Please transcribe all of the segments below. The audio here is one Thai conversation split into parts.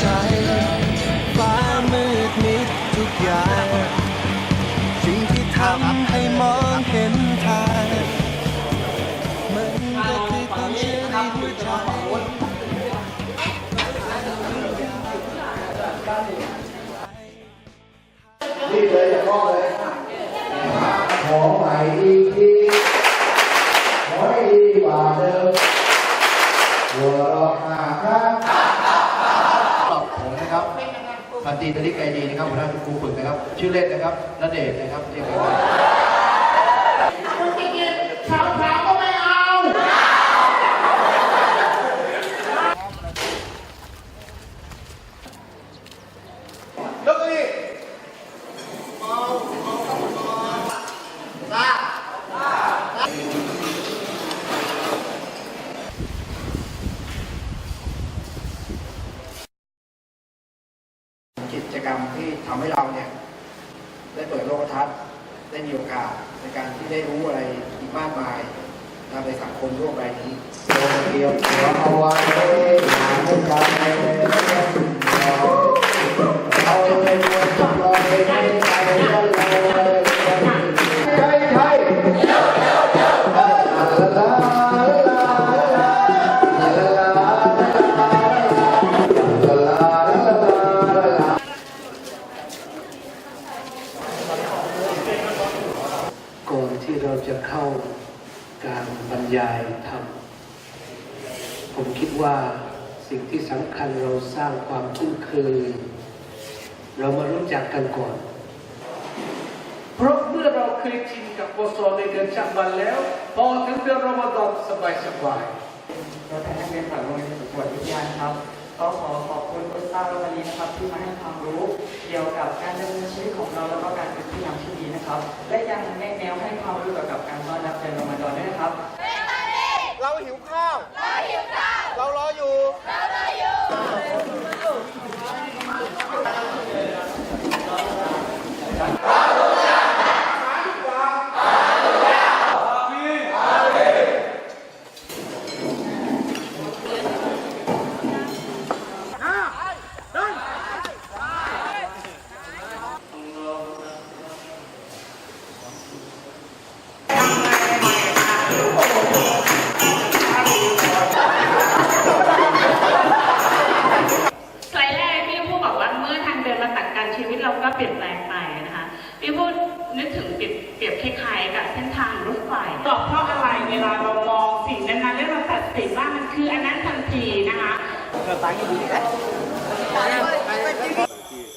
ใจฟ้ามืดมิดทุกอย่างสิ่งที่ทำให้มองเห็นทางมันก็คือความเชื่อในหัวใจรีบเลยจะเข้าเลยของใหม่ดีดีข พันตรีตริกไกดีนะครับหัวหน้าครูฝึกนะครับ ชื่อเล่นนะครับณเดชนะครับเรียกว่า กิจกรรมที่ทำให้เราเนี่ย ได้เปิดโลกทัศน์ได้มีโอกาสในการที่ได้รู้อะไรอีก มากมายนะในสังคมโลกใบนี้เดียวหัวเอาไว้หาไม่จำเลยเราเป็นคนทำลยไม่ใจ ยายธรรม ผมคิดว่าสิ่งที่สำคัญเราสร้างความคุ้นเคย เรามารู้จักกันก่อน เพราะเมื่อเราเคยชินกับโอโซนในเดือนชักวันแล้ว พอถึงเดือนรอมฎอนสบายสบายๆตัวแทนนักเรียนจากโรงเรียนประกวดวิทยาครับ ก็ขอขอบคุณคุณป้าวันนี้นะครับที่มาให้ความรู้เกี่ยวกับการดำเนินชีวิตของเราแล้วก็การเป็นผู้นำที่ดีนะครับ และยังแนะแนวให้ความรู้เกี่ยวกับการต้อนรับเดือนรอมฎอนด้วยนะครับ เราหิวข้าว เราหิวข้าว เรารออยู่ เรารออยู่ส ที่กำ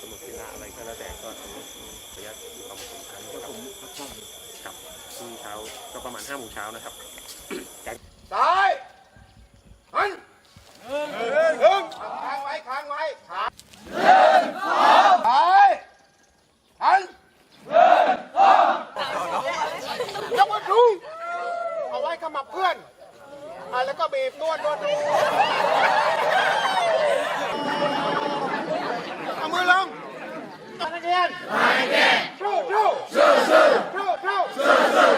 หนดที่หน้าอะไรก็แล้วแต่ก็ขออนุญาตดูความสำคัญนะครับกับพรุ่งนี้เช้าก็ประมาณ5โมงเช้านะครับซ้ายหันหนึ่งหนึ่งค้างไว้ค้างไว้ค้างหนึ่งสองซ้ายหันหนึ่งสองยกมือสูงเอาไว้ขมับเพื่อนอะแล้วก็บีบนวดนวดนวด เอามือลง นักเรียนนักเรียนสู้สู้สู้สู้สู้สู้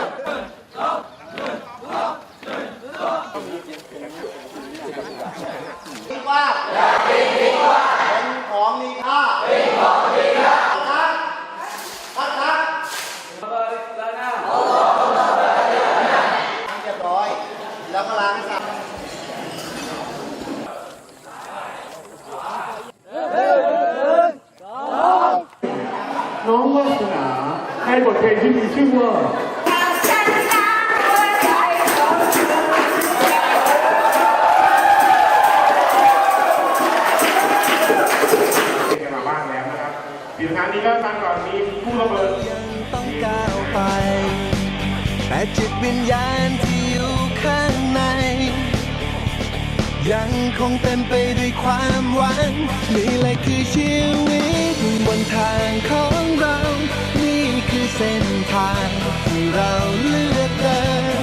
คิดว่าเป็นของมีค่าเป็นของมีค่าทักทักทักเรียบร้อย แล้วก็ล้างให้สะอาด น้องวาสนาให้บท เพลงที่มีชื่อว่าเป็นกันมาบ้างแล้วนะครับปีงานนี้ก็ตั้งก่อนมีผู้ระเบิดต้องก้าวไป แต่จิตวิญญาณที่อยู่ข้างใน ยังคงเต็มไปด้วยความหวังนี่แหละคือชีวิตบนทางของเรา คือเส้นทางที่เราเลือกเดิน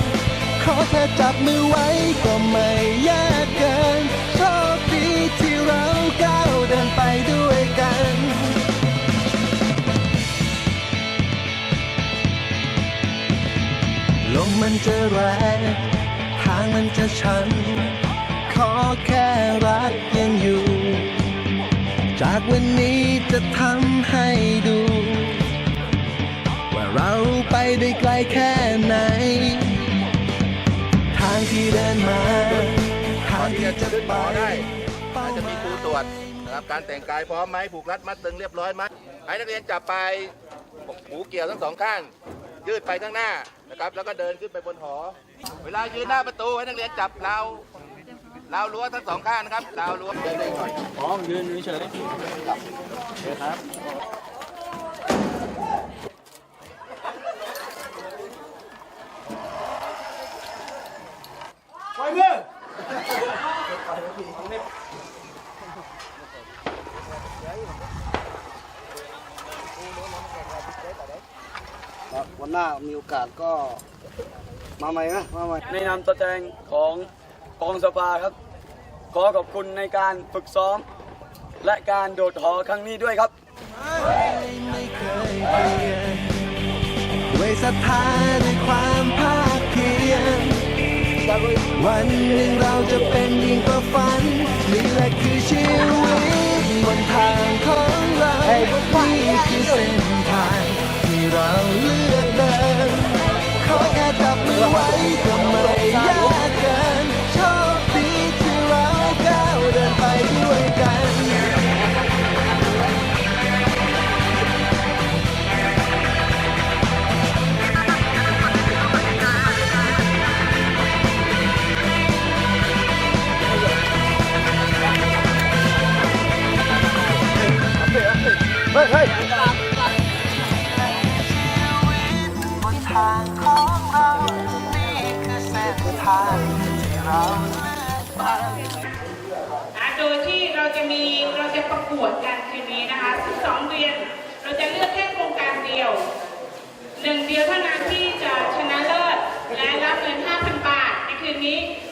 ขอเธอจับมือไว้ก็ไม่ยากเกินโชคดีที่เราก้าวเดินไปด้วยกันลมมันจะแรงทางมันจะชัน ขอแค่รักยังอยู่ จากวันนี้จะทำให้ดู ไปได้ไกลแค่ไหน ทางที่เดินมา ทางที่จะไปอาจจะมีครูตรวจนะครับการแต่งกายพร้อมไหมผูกรัดมัดตึงเรียบร้อยไหมให้นักเรียนจับไปหูเกี่ยวทั้งสองข้าง ยืดไปข้างหน้านะครับ แล้วก็เดินขึ้นไปบนหอ เวลายืนหน้าประตูให้นักเรียนจับเราวราวรั้วทั้งสองข้างนะครับเราวรั้วเดินได้หน่อยพร้อมยืนเฉยครับวั นหน้ามีโอกาสก็มาใหม่นะมาใหม่ในนามตัวแทนของกองสภาครับ ขอขอบคุณในการฝึกซ้อม และการโดดหอครั้งนี้ด้วยครับ ไม่เคยเปลี่ยนด้วยศรัทธาด้วยความภาคเพียร วันหนึ่งเราจะเป็นยิ่งกว่าฝันนี่แหละ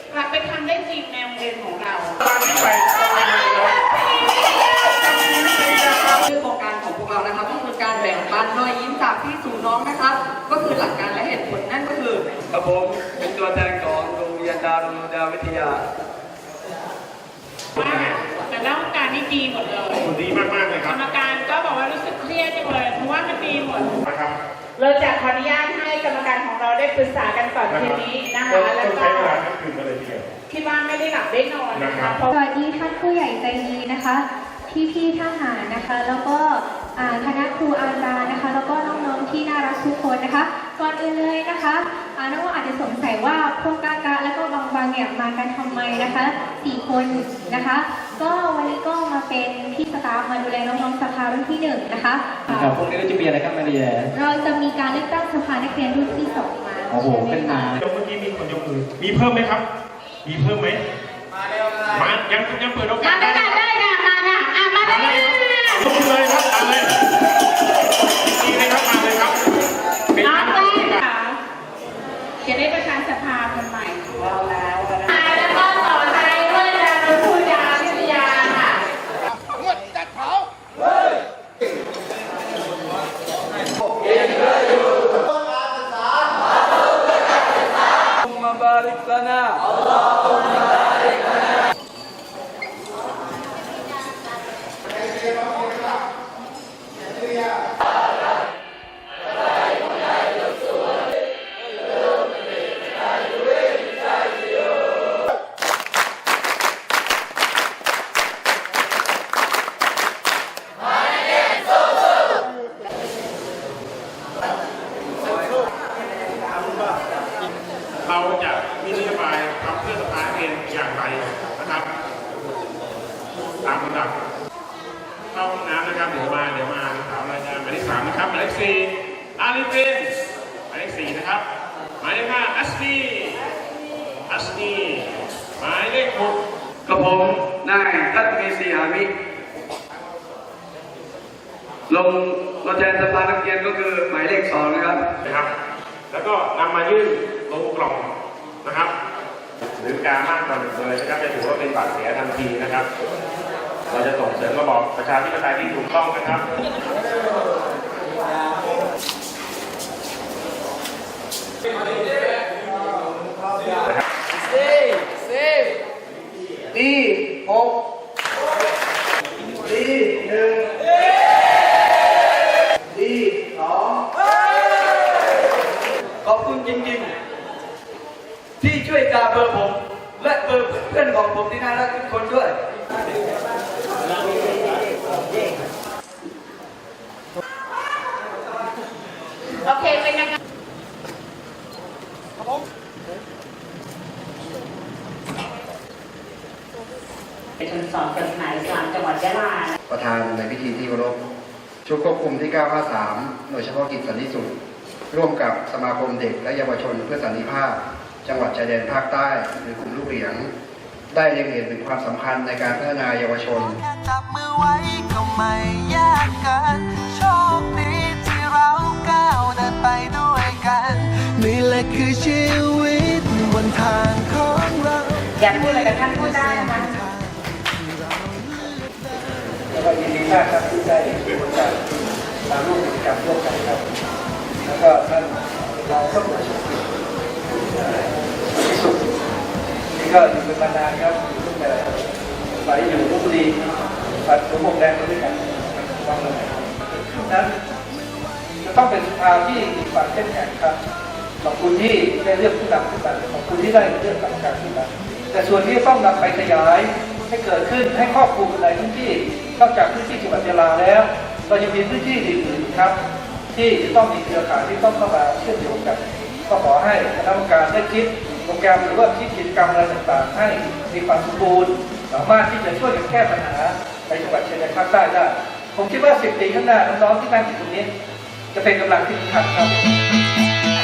นี้กลับไปทำได้จริงในโรงเรียนของเราชื่อโครงการของพวกเรานะครับก็คือการแบ่งปันรอยยิ้มจากพี่สู่น้องนะครับ ก็คือหลักการและเหตุผลนั่นก็คือครับผมเป็นตัวแทนของโรงเรียนดารุดาวิทยาว่าแต่ละโครงการนี่ดีหมดเลยดีมากๆเลยคกรัรบรมการก็บอกว่ารู้สึกเครียดจังเลยเพราะว่ามันดีหมดนะครับ เราจะขออนุญาตให้กรรมการของเราได้ปรึกษากันก่อนคืนนี้นะคะ แล้วก็ใช้เวลาทั้งคืนกันเลยทีเดียวคิดว่าไม่ได้หลับได้นอนนะคะเพราะสวัสดีท่านผู้ใหญ่ใจดีนะคะ พี่พี่ๆทหารนะคะ แล้วก็อ่าคณะครูอาจารย์นะคะ แล้วก็น้องๆที่น่ารักทุกคนนะคะ ก่อนอื่นเลยนะคะอ่าน้องๆอาจจะสงสัยว่าพวกกากะแล้วก็บางบางเนี่ยมากันทำไมนะคะสี่คนนะคะ ก็วันนี้ก็มาเป็นพี่สตาฟมาดูแลน้องๆสภารุ่นที่หนึ่งนะคะครับพวกนี้เราจะมีอะไรครับมาเรียเราจะมีการเลือกตั้งสภานักเรียนรุ่นที่สองมาโอ้โหใช่ไขึ้นมายกเมื่อกี้มีคนยกมือมีเพิ่มไหมครับ มีเพิ่มไหมมาเร็วมายังยังเปิดโอกาสมาได้ มา กับผมนายทัศมีศรีหามิลงตัวแทนสภานักเรียนก็คือหมายเลขสองนะครับนะครับ แล้วก็นำมายื่นลงกล่องนะครับ หรือการมากกว่าหนึ่งเลยนะครับจะถือว่าเป็นบาดสียทันทีนะครับ เราจะส่งเสริมมาบอกประชาธิปไตยที่ถูกต้องนะครับเซฟเซฟ ดีหกดีหนึ่งดีสองขอบคุณจริงๆ ที่ช่วยกาเบอร์ผม และเบอร์เพื่อนของผมที่น่ารักทุกคนด้วย 9 5 3 หน่วยเฉพาะกิจสันติสุข ร่วมกับสมาคมเด็กและเยาวชนเพื่อสันติภาพ จังหวัดชายแดนภาคใต้ หรือกลุ่มลูกเหลียง ได้เรียนเห็นถึงความสำคัญในการพัฒนาเยาวชนยาาก้าวเนไย่และคือชีวิตบนทางของเราอยากพูดอะไรกันท่านพูดได้นะคะแล้วก็ยินดีมากครับที่ได้ร่วมกัน มาร่วมกิจกรรมร่วมกันครับ แล้วก็ท่านรองผู้ว่าราชการที่สุดนี่ก็อยู่เป็นมานานครับอยู่ตั้งแต่สมัยอยู่ลพบุรีปัดสมบกแดงมาด้วยกันฟังเลยนั้นจะต้องเป็นสภาที่มีความเข้มแข็งครับขอบคุณที่ได้เลือกผู้นำขึ้นมาขอบคุณที่ได้เลือกกรรมการขึ้นมาแต่ส่วนที่ต้องนำไปขยายให้เกิดขึ้นให้ครอบคลุมในพื้นที่นอกจากพื้นที่จังหวัดยะลาแล้ว เรายังมีพื้นที่อื่นๆครับ ที่จะต้องมีเครือข่ายที่ต้องเข้ามาเชื่อมโยงกันก็ขอให้คณะกรรมการได้คิดโปรแกรมหรือว่าคิดกิจกรรมอะไรต่างๆ ให้มีความสมบูรณ์สามารถที่จะช่วยกันแก้ปัญหาในจังหวัดชายแดนภาคใต้ได้ ผมคิดว่าสิบปีข้างหน้าน้องๆที่นั่งอยู่ตรงนี้ จะเป็นกำลังที่สำคัญครับ